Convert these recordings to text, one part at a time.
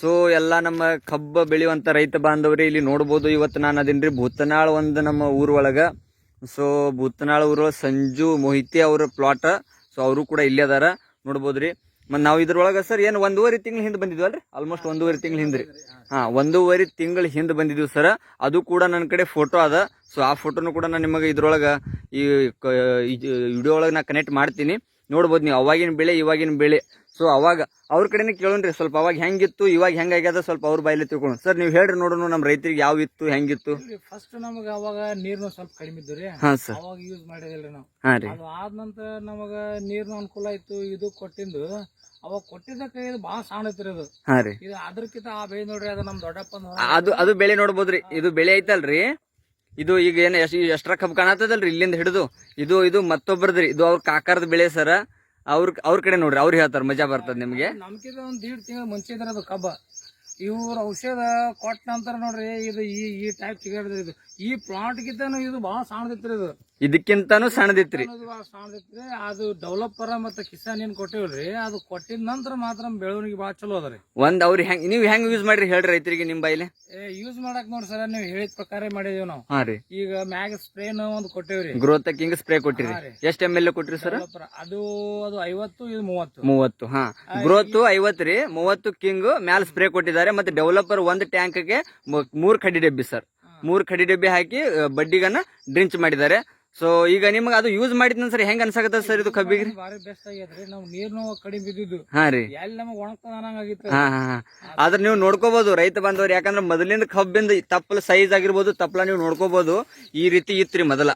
So ಎಲ್ಲ ನಮ್ಮ ಕಬ್ಬ ಬೆಳೆಯುವಂಥ ರೈತ ಬಾಂಧವ್ರಿ, ಇಲ್ಲಿ ನೋಡ್ಬೋದು. ಇವತ್ತು ನಾನು ಅದೇನ್ರಿ, ಭೂತನಾಳ್ ಒಂದು ನಮ್ಮ ಊರೊಳಗೆ ಸೊ ಭೂತನಾಳ್ ಊರೊಳಗೆ ಸಂಜು ಮೊಹಿತಿ ಅವ್ರ ಪ್ಲಾಟ್ ಸೊ ಅವರು ಕೂಡ ಇಲ್ಲೇ ಅದಾರ. ನೋಡ್ಬೋದ್ರಿ. ಮತ್ತು ನಾವು ಇದ್ರೊಳಗೆ ಸರ್ ಏನು ಒಂದೂವರೆ ತಿಂಗಳ ಹಿಂದೆ ಬಂದಿದ್ವಲ್ರಿ? ಆಲ್ಮೋಸ್ಟ್ ಒಂದೂವರೆ ತಿಂಗಳ ರೀ ಹಾಂ, ಒಂದೂವರೆ ತಿಂಗಳ ಹಿಂದೆ ಬಂದಿದ್ವಿ ಸರ್. ಅದು ಕೂಡ ನನ್ನ ಕಡೆ ಫೋಟೋ ಅದ. ಸೊ ಆ ಫೋಟೋನು ಕೂಡ ನಾನು ನಿಮಗೆ ಇದ್ರೊಳಗ ಈ ವಿಡಿಯೋ ಒಳಗೆ ನಾ ಕನೆಕ್ಟ್ ಮಾಡ್ತೀನಿ. ನೋಡ್ಬೋದು ನೀವು, ಅವಾಗಿನ ಬೆಳೆ, ಇವಾಗಿನ ಬೆಳೆ. ಸೊ ಅವಾಗ ಅವ್ರ ಕಡೆನೇ ಕೇಳೋಣ್ರಿ. ಸ್ವಲ್ಪ ಅವಾಗ ಹೆಂಗಿತ್ತು ಇವಾಗ ಹೆಂಗಾಗ್ಯದ ಸ್ವಲ್ಪ ಅವ್ರ ಬಾಯಲ್ಲಿ ತಿಳ್ಕೊಂಡು ಸರ್ ನೀವು ಹೇಳ್ರಿ ನೋಡೋಣ ನಮ್ಮ ರೈತರಿಗೆ ಯಾವ ಇತ್ತು ಹೆಂಗಿತ್ತು? ಫಸ್ಟ್ ನಮಗ ಅವಾಗ ನೀರ್ನು ಸ್ವಲ್ಪ ಕಡಿಮೆ ಇದ್ದು ರೀ ಹಾ ಸರ್ ಅವಾಗ ಯೂಸ್ ಮಾಡಿದಿಲ್ರಿ ನಾವು. ಹಾ ರೀ. ಅದು ಆದ ನಂತರ ನಮಗ ನೀರ್ನ ಅನುಕೂಲ ಆಯ್ತು ಇದು ಕೊಟ್ಟಿಂದು. ಅವಾಗ ಕೊಟ್ಟಿದ್ದಕ್ಕೆ ಇದು ಬಹಳ ಸಣ್ಣ ಐತ್ರಿ ಅದು. ಹಾ ರೀ. ಇದು ಅದ್ರಕ್ಕಿಂತ ಆ ಬೆಳೆ ನೋಡ್ರಿ ಅದು ನಮ್ ದೊಡ್ಡಪ್ಪನ ಅದು ಅದು ಬೆಳೆ ನೋಡ್ಬೋದ್ರಿ. ಇದು ಬೆಳೆ ಐತಲ್ರಿ. ಇದು ಈಗ ಏನ್ ಎಷ್ಟು ಎಷ್ಟ್ರ ಕಬ್ಬು ಕಾಣತ್ತದಲ್ರಿ ಇಲ್ಲಿಂದ ಹಿಡಿದು. ಇದು ಇದು ಮತ್ತೊಬ್ಬರದ್ರಿ ಇದು ಅವ್ರ ಕಾಕಾರದ ಬೆಳೆ ಸರ ಅವ್ರ ಅವ್ರ ಕಡೆ ನೋಡ್ರಿ ಅವ್ರು ಹೇಳ್ತಾರೆ ಮಜಾ ಬರ್ತದ ನಿಮ್ಗೆ. ನಮ್ಗಿದ ಒಂದು ದೀಡ್ ತಿಂಗಳು ಮುಂಚೆ ಇದ್ರೆ ಅದು ಕಬ್ಬ. ಇವ್ರ ಔಷಧ ಕೊಟ್ಟ ನಂತರ ನೋಡ್ರಿ ಇದು ಈ ಈ ಟೈಪ್ ಸಿಗಡ್ರಿ ಇದು. ಈ ಪ್ಲಾಂಟ್ ಗಿಂತನು ಇದು ಭಾಳ ರೀ ಇದು. ಇದಕ್ಕಿಂತಾನು ಸಣ್ಣದಿತ್ರಿ. ಸಣ್ಣದಿತ್ರಿ. ಅದು ಡೆವಲಪರ್ ಮತ್ತೆ ಕಿಸಾನ್ ಏನ್ ಕೊಟ್ಟಿವ್ರಿ ಅದು ಕೊಟ್ಟಿದ ನಂತರ ಮಾತ್ರ ಬೆಳವಣಿಗೆ ಬಾಳ ಚಲೋ ಅದ್ರಿ ಒಂದ್ ಅವ್ರಿ ಹೆಂಗ್ ನೀವ್ ಹೆಂಗ್ ಯೂಸ್ ಮಾಡ್ರಿ ಹೇಳ್ರಿ ರೈತರಿಗೆ ನಿಮ್ ಬಾಯಿಲೆ? ಯೂಸ್ ಮಾಡಕ್ ನೋಡ್ರಿ ಸರ್ ನೀವು ಹೇಳಿದ ಪ್ರಕಾರ ಮಾಡಿದೀವಿ ನಾವು. ಹಾ ರೀ. ಈಗ ಮ್ಯಾಗ ಸ್ಪ್ರೇನ ಒಂದು ಕೊಟ್ಟಿವ್ರಿ ಗ್ರೋತ್ ಕಿಂಗ್ ಸ್ಪ್ರೇ ಕೊಟ್ಟಿರಿ. ಎಷ್ಟ್ ಎಂ ಎಲ್ ಕೊಟ್ರಿ ಸರ್. ಅದು ಅದು ಐವತ್ತು ಇದು ಮೂವತ್ತು. ಮೂವತ್ತು ಹಾ. ಗ್ರೋತ್ ಐವತ್ತು ರೀ. ಮೂವತ್ತು ಕಿಂಗ್ ಮ್ಯಾಲ ಸ್ಪ್ರೇ ಕೊಟ್ಟಿದ್ದಾರೆ. ಮತ್ತೆ ಡೆವಲಪರ್ ಒಂದ್ ಟ್ಯಾಂಕ್ಗೆ ಮೂರ್ ಕಡಿ ಡಬ್ಬಿ ಸರ್. ಮೂರ್ ಕಡಿ ಡಬ್ಬಿ ಹಾಕಿ ಬಡ್ಡಿಗನ್ನ ಡ್ರಿಂಚ್ ಮಾಡಿದ್ದಾರೆ. ಸೊ ಈಗ ನಿಮ್ಗೆ ಅದು ಯೂಸ್ ಮಾಡಿದ್ನ ಸರ್ ಹೆಂಗ್ ಅನ್ಸಾಕತ್ತ ಸರ್ ಇದು ಕಬ್ಬಿಗೆ ಬೆಸ್ಟ್ ಆಗೈತ್ರಿ. ನಾವು ನೀರ್ನು ಕಡಿಮೆ ಬಿದ್ದಿದ್ದು. ಹಾ ರೀ. ಎಲ್ಲಿ ನಮಗ್ ಒಣಗ್ತದ ಅನ್ನಂಗಾಗಿತ್ತು. ಹಾ ಹಾ ಆದ್ರೆ ನೀವು ನೋಡ್ಕೋಬಹುದು ರೈತ ಬಂದವ್ರು ಯಾಕಂದ್ರೆ ಮೊದಲಿಂದ ಕಬ್ಬಿಂದ ತಪ್ಪಲ ಸೈಜ್ ಆಗಿರ್ಬೋದು ತಪ್ಪಲ ನೀವು ನೋಡ್ಕೋಬಹುದು ಈ ರೀತಿ ಇತ್ರಿ ಮೊದಲ.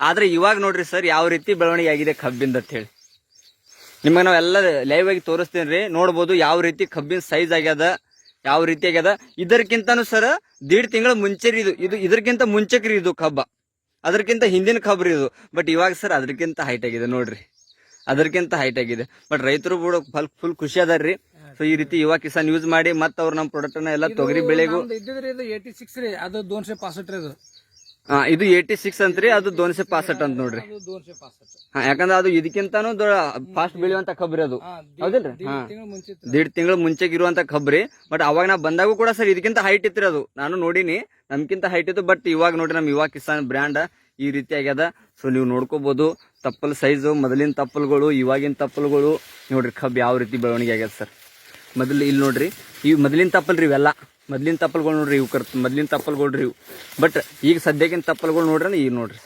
ಆದ್ರೆ ಇವಾಗ ನೋಡ್ರಿ ಸರ್ ಯಾವ ರೀತಿ ಬೆಳವಣಿಗೆ ಆಗಿದೆ ಕಬ್ಬಿಂದ ಅಂತ ಹೇಳಿ. ನಿಮಗೆ ನಾವೆಲ್ಲ ಎಲ್ಲ ಲೈವ್ ಆಗಿ ತೋರಿಸ್ತೀನಿ ರೀ. ನೋಡ್ಬೋದು ಯಾವ ರೀತಿ ಕಬ್ಬಿನ ಸೈಜ್ ಆಗ್ಯದ ಯಾವ ರೀತಿ ಆಗ್ಯದ. ಇದಕ್ಕಿಂತನೂ ಸರ್ ದೀಡ್ ತಿಂಗಳ ಮುಂಚೆ ರೀ ಇದು. ಇದು ಇದಕ್ಕಿಂತ ಮುಂಚೆಕ್ರಿ ಇದು ಕಬ್ಬ. ಅದಕ್ಕಿಂತ ಹಿಂದಿನ ಖಬ್ರಿ ರೀ ಇದು. ಬಟ್ ಇವಾಗ ಸರ್ ಅದಕ್ಕಿಂತ ಹೈಟ್ ಆಗಿದೆ ನೋಡ್ರಿ. ಅದಕ್ಕಿಂತ ಹೈಟ್ ಆಗಿದೆ. ಬಟ್ ರೈತರು ಕೂಡ ಫುಲ್ ಫುಲ್ ಖುಷಿ ಅದಾರ್ರಿ. ಸೊ ಈ ರೀತಿ ಯುವ ಕಿಸಾನ್ ಯೂಸ್ ಮಾಡಿ ಮತ್ತೆ ಅವ್ರ ನಮ್ಮ ಪ್ರಾಡಕ್ಟ್ ಅನ್ನ ಎಲ್ಲ ತೊಗರಿ ಬೆಳೆಗೂ ಇದು ಏಯ್ಟಿ ಸಿಕ್ಸ್ ರೀ. ಅದು ದೋನ್ಶೆ ಪಾಸಟ್ ರೀ ಅದು. ಆ, ಇದು ಸಿಕ್ಸ್ ಅಂತ್ರಿ ಅದು ದೋನ್ಸೆ ಪಾಸಟ್ ಅಂತ ನೋಡ್ರಿ. ದೋನ್ಶೆ ಹಾ, ಯಾಕಂದ್ರೆ ಅದು ಇದಕ್ಕಿಂತಾನು ಫಾಸ್ಟ್ ಬೆಳೆಯುವಂತ ಕಬ್ರಿ ಅದು. ಹೌದಿಲ್ರಿ? ಹಾ. ತಿಂಗಳು ಮುಂಚೆ ಇತ್ತು. ದೀಡ್ ತಿಂಗಳು ಮುಂಚೆಗೆ ಇರುವಂತ ಕಬ್ರಿ ಬಟ್ ಅವಾಗ ನಾ ಬಂದಾಗೂ ಕೂಡ ಸರ್ ಇದಕ್ಕಿಂತ ಹೈಟ್ ಇತ್ರಿ ಅದು. ನಾನು ನೋಡಿನಿ. ನಮ್ಗಿಂತ ಹೈಟ್ ಇತ್ತು ಬಟ್ ಇವಾಗ ನೋಡಿ ನಮ್ಮ ಯುವ ಕಿಸಾನ್ ಬ್ರ್ಯಾಂಡ್ ಈ ರೀತಿ ಆಗ್ಯದ ಸೊ ನೀವು ನೋಡ್ಕೋಬಹುದು ತಪ್ಪಲ್ ಸೈಜು ಮೊದಲಿನ ತಪ್ಪಲ್ಗಳು ಇವಾಗಿನ ತಪ್ಪಲ್ಗಳು. ನೋಡ್ರಿ ಕಬ್ ಯಾವ ರೀತಿ ಬೆಳವಣಿಗೆ ಆಗ್ಯದ ಸರ್ ಮೊದಲು ಇಲ್ಲಿ ನೋಡ್ರಿ ಈ ಮೊದಲಿನ ತಪ್ಪಲ್ ರೀ ಇವೆಲ್ಲ ಮೊದಲಿನ ತಪ್ಪಲ್ಗಳು ನೋಡ್ರಿ ಇವು ಕರ್ತ ಮೊದಲಿನ ತಪ್ಪಲ್ಗಳು ರೀ ಇವು. ಬಟ್ ಈಗ ಸದ್ಯಕ್ಕಿನ ತಪ್ಪಲ್ಗಳು ನೋಡ್ರಿ ಈಗ ನೋಡ್ರಿ.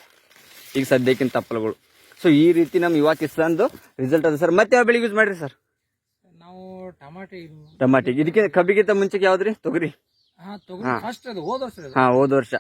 ಈಗ ಸದ್ಯಕ್ಕಿನ ತಪ್ಪಲ್ಗಳು. ಸೊ ಈ ರೀತಿ ನಮ್ಮ ಯುವ ಕಿಸಾನ್ದು ರಿಸಲ್ಟ್ ಅದ ಸರ್ ಮತ್ತೆ ಯಾವ ಬೆಳಿಗ್ಗೆ ಯೂಸ್ ಮಾಡ್ರಿ ಸರ್ ನಾವು ಟಮಾಟಿ ಟಮಾಟಿ. ಇದಕ್ಕೆ ಕಬ್ಬಿಗಿಂತ ಮುಂಚೆಗೆ ಯಾವ್ದ್ರಿ? ತೊಗರಿ. ಹಾ ಹೋದ ವರ್ಷ